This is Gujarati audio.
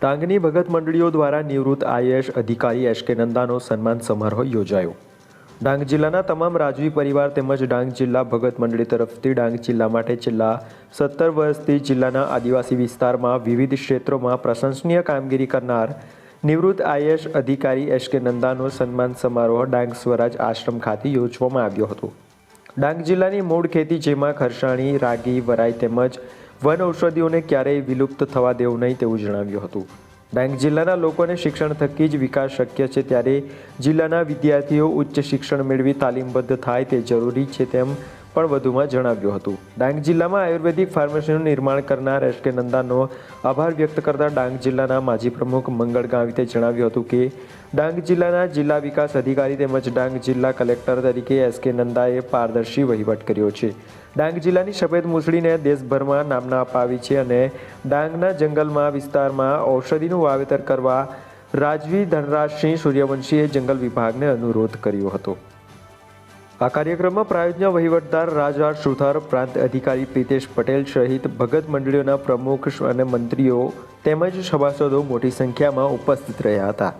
ડાંગની ભગત મંડળીઓ દ્વારા નિવૃત્ત આઈએએસ અધિકારી એસ કે નંદાનો સન્માન સમારોહ યોજાયો. ડાંગ જિલ્લાના તમામ રાજવી પરિવાર તેમજ ડાંગ જિલ્લા ભગત મંડળી તરફથી ડાંગ જિલ્લા માટે છેલ્લા સત્તર વર્ષથી જિલ્લાના આદિવાસી વિસ્તારમાં વિવિધ ક્ષેત્રોમાં પ્રશંસનીય કામગીરી કરનાર નિવૃત્ત આઈએએસ અધિકારી એસ કે નંદાનો સન્માન સમારોહ ડાંગ સ્વરાજ આશ્રમ ખાતે યોજવામાં આવ્યો હતો. ડાંગ જિલ્લાની મૂળ ખેતી જેમાં ખરસાણી, રાગી, વરાઈ તેમજ વન ઔષધિઓને ક્યારેય વિલુપ્ત થવા દેવું નહીં તેવું જણાવ્યું હતું. ડાંગ જિલ્લાના લોકોને શિક્ષણ થકી જ વિકાસ શક્ય છે ત્યારે જિલ્લાના વિદ્યાર્થીઓ ઉચ્ચ શિક્ષણ મેળવી તાલીમબદ્ધ થાય તે જરૂરી છે તેમ પણ વધુમાં જણાવ્યું હતું. ડાંગ જિલ્લામાં આયુર્વેદિક ફાર્મસીનું નિર્માણ કરનાર એસ કે નંદાનો આભાર વ્યક્ત કરતા ડાંગ જિલ્લાના માજી પ્રમુખ મંગળ ગાવિતે જણાવ્યું હતું કે, ડાંગ જિલ્લાના જિલ્લા વિકાસ અધિકારી તેમજ ડાંગ જિલ્લા કલેક્ટર તરીકે એસ કે નંદાએ પારદર્શી વહીવટ કર્યો છે. ડાંગ જિલ્લાની સફેદ મુસળીને દેશભરમાં નામના અપાવી છે અને ડાંગના જંગલમાં વિસ્તારમાં ઔષધિનું વાવેતર કરવા રાજવી ધનરાજસિંહ સૂર્યવંશીએ જંગલ વિભાગને અનુરોધ કર્યો હતો. આ કાર્યક્રમમાં પ્રાયોજના વહીવટદાર રાજરાજ સુથાર, પ્રાંત અધિકારી પ્રિતેશ પટેલ સહિત ભગત મંડળીઓના પ્રમુખ અને મંત્રીઓ તેમજ સભાસદો મોટી સંખ્યામાં ઉપસ્થિત રહ્યા હતા.